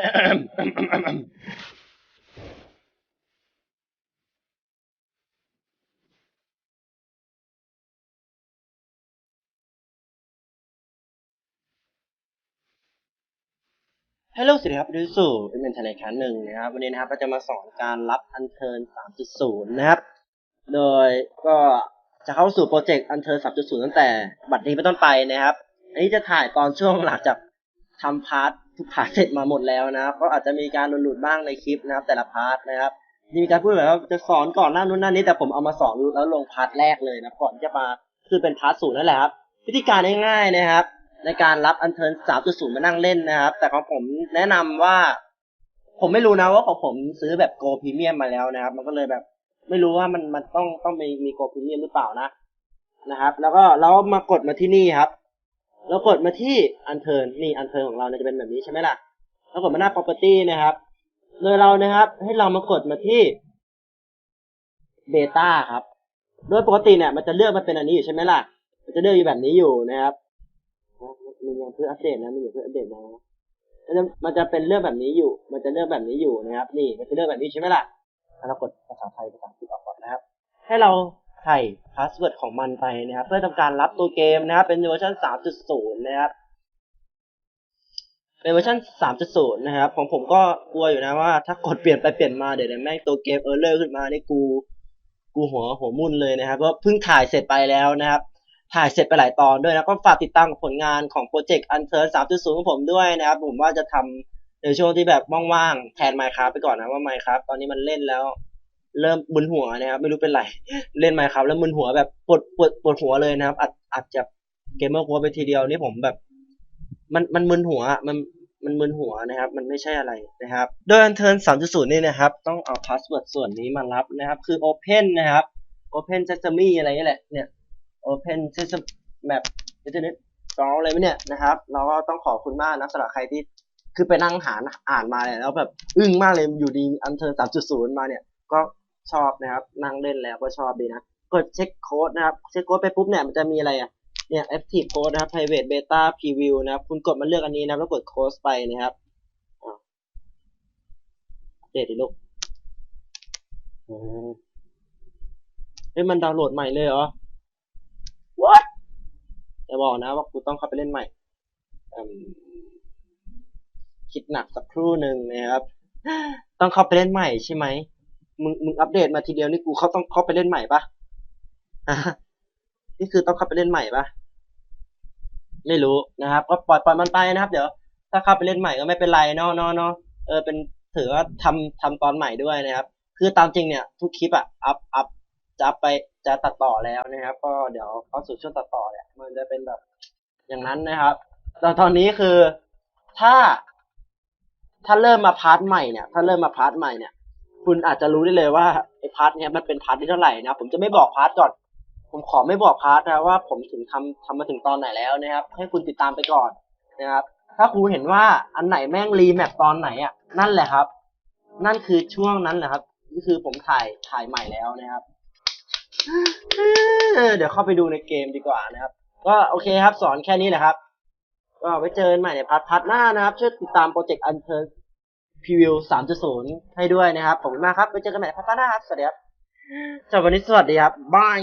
ฮัลโหลสวัสดีครับดูสู่เป็นเมนทนายครั้งหนึ่งนะครับ วันนี้นะครับเราจะมาสอนการรับอันเทิร์น3.0 นะครับ โดยก็จะเข้าสู่โปรเจกต์อันเทิร์น3.0 ตั้งแต่บัดนี้เป็นต้นไปนะครับ อันนี้จะถ่ายตอนช่วงหลังจากทำพาร์ท ทุกพาร์ทเสร็จมาหมดแล้วนะครับ ก็อาจจะมีการหลุดๆบ้างในคลิปนะครับ แต่ละพาร์ทนะครับมีการพูดแบบว่าจะสอนก่อนหน้านู้นหน้านี้แต่ผมเอามาสอนแล้วลงพาร์ทแรกเลยนะก่อนจะมาคือเป็นพาร์ทศูนย์นั่นแหละครับวิธีการง่ายๆนะครับ ในการรับอันเทิร์น3.0มจุดศูนย์มานั่งเล่นนะครับ แต่ของผมแนะนำว่า ผมไม่รู้นะว่าของผมซื้อแบบโกพรีเมียมมาแล้วนะครับ มันก็เลยแบบ ไม่รู้ว่ามันมันต้องต้องมีมีโกพรีเมียมหรือเปล่านะนะครับ แล้วก็เรามากดมาที่นี่ครับ แล้วกดมาที่อันเทิร์นนี่อันเทิร์นของเราเนี่ยจะเป็นแบบนี้ใช่ไหมล่ะแล้วกดมาหน้า property นะครับ โดยเรานะครับ ให้เรามากดมาที่เบต้าครับ โดยปกติเนี่ยมันจะเลือกมาเป็นอันนี้อยู่ใช่ไหมล่ะ มันจะเลือกอยู่แบบนี้อยู่นะครับ มันยังเพื่ออัปเดตนะ มันยังเพื่ออัปเดตนะมันจะมันจะเป็นเรื่องแบบนี้อยู่ มันจะเลือกแบบนี้อยู่นะครับ นี่ มันจะเลือกแบบนี้ใช่ไหมล่ะเรากดภาษาไทยภาษาอังกฤษออกก่อนนะครับ ให้เราใส่พาสเวิร์ดของมันไปนะครับ เพื่อทำการรับตัวเกมนะครับ เป็นเวอร์ชัน3.0 นะครับเป็นเวอร์ชัน3.0 นะครับ ของผมก็กลัวอยู่นะว่าถ้ากดเปลี่ยนไปเปลี่ยนมาเดี๋ยวแม่งตัวเกมเออร์เลอร์ขึ้นมานี่กู กูหัวหัวมุ่นเลยนะครับก็เพิ่งถ่ายเสร็จไปแล้วนะครับ ถ่ายเสร็จไปหลายตอนด้วยนะก็ฝากติดตามผลงานของโปรเจกต์อันเทิร์น3.0 ของผมด้วยนะครับ ผมว่าจะทำในช่วงที่แบบว่างๆแทน Minecraft ไปก่อนนะว่า Minecraft ตอนนี้มันเล่นแล้ว เริ่มมึนหัวนะครับ ไม่รู้เป็นไร เล่น Minecraft แล้วมึนหัวแบบปวดปวดปวดหัวเลยนะครับอาจอาจจะเกมเมอร์หัวไปทีเดียวนี่ผมแบบ มันมันมึนหัวมันมันมึนหัวนะครับ มันไม่ใช่อะไรนะครับ โดยอันเทิร์น3.0 นี่นะครับ ต้องเอาพาสเวิร์ดส่วนนี้มารับนะครับ คือ Open นะครับ Open Sesame อะไรนี่แหละเนี่ย Open Sesame Map Internet สองอะไรไหมเนี่ยนะครับ เราก็ต้องขอบคุณมากนะสำหรับใครที่คือไปนั่งหาอ่านมาเลยแล้วแบบอึ้งมากเลยอยู่ดีอันเทิร์น3.0 มาเนี่ย ก็ ชอบนะครับ นั่งเล่นแล้วก็ชอบดีนะ กดเช็คโค้ดนะครับ เช็คโค้ดไปปุ๊บเนี่ยมันจะมีอะไรอะ เนี่ย active code นะครับ private beta preview นะครับ คุณกดมาเลือกอันนี้นะแล้วกด close ไปนะครับอ่าเด็ดดิลูกเฮ้ยมันดาวน์โหลดใหม่เลยเหรอ what จะบอกนะว่ากูต้องเข้าไปเล่นใหม่ คิดหนักสักครู่หนึ่งนะครับ ต้องเข้าไปเล่นใหม่ใช่ไหม มึงมึงอัปเดตมาทีเดียวนี่กูเขาต้องเขาไปเล่นใหม่ปะนี่คือต้องเข้าไปเล่นใหม่ปะไม่รู้นะครับ ก็ปล่อยปล่อยมันไปนะครับ เดี๋ยว ถ้าเข้าไปเล่นใหม่ก็ไม่เป็นไรเนาะเนาะเนาะเออเป็นถือว่าทำทำตอนใหม่ด้วยนะครับ คือตามจริงเนี่ย ทุกคลิปอะอัพอัพจะอัพไปจะตัดต่อแล้วนะครับ ก็เดี๋ยวเข้าสู่ช่วงตัดต่อเนี่ยมันจะเป็นแบบอย่างนั้นนะครับแต่ตอนนี้คือถ้าถ้าเริ่มมาพาร์ทใหม่เนี่ย ถ้าเริ่มมาพาร์ทใหม่เนี่ย คุณอาจจะรู้ได้เลยว่าไอ้พาร์ทเนี้ยมันเป็นพาร์ทที่เท่าไหร่นะผมจะไม่บอกพาร์ทก่อน ผมขอไม่บอกพาร์ทนะว่า ผมถึงทำทำมาถึงตอนไหนแล้วนะครับ ให้คุณติดตามไปก่อนนะครับ ถ้าคุณเห็นว่าอันไหนแม่งรีแมปตอนไหนอะนั่นแหละครับ นั่นคือช่วงนั้นแหละครับนี่คือผมถ่ายถ่ายใหม่แล้วนะครับเดี๋ยวเข้าไปดูในเกมดีกว่านะครับ ก็โอเคครับ สอนแค่นี้แหละครับ ก็ไว้เจอกันใหม่ในพาร์ทพาร์ทหน้านะครับช่วยติดตามโปรเจกต์อันเทิร์ พรีวิว 3.0 ให้ด้วยนะครับ ขอบคุณมากครับไว้เจอกันใหม่ในพาร์ทหน้าครับ สวัสดีครับสำหรับวันนี้สวัสดีครับบาย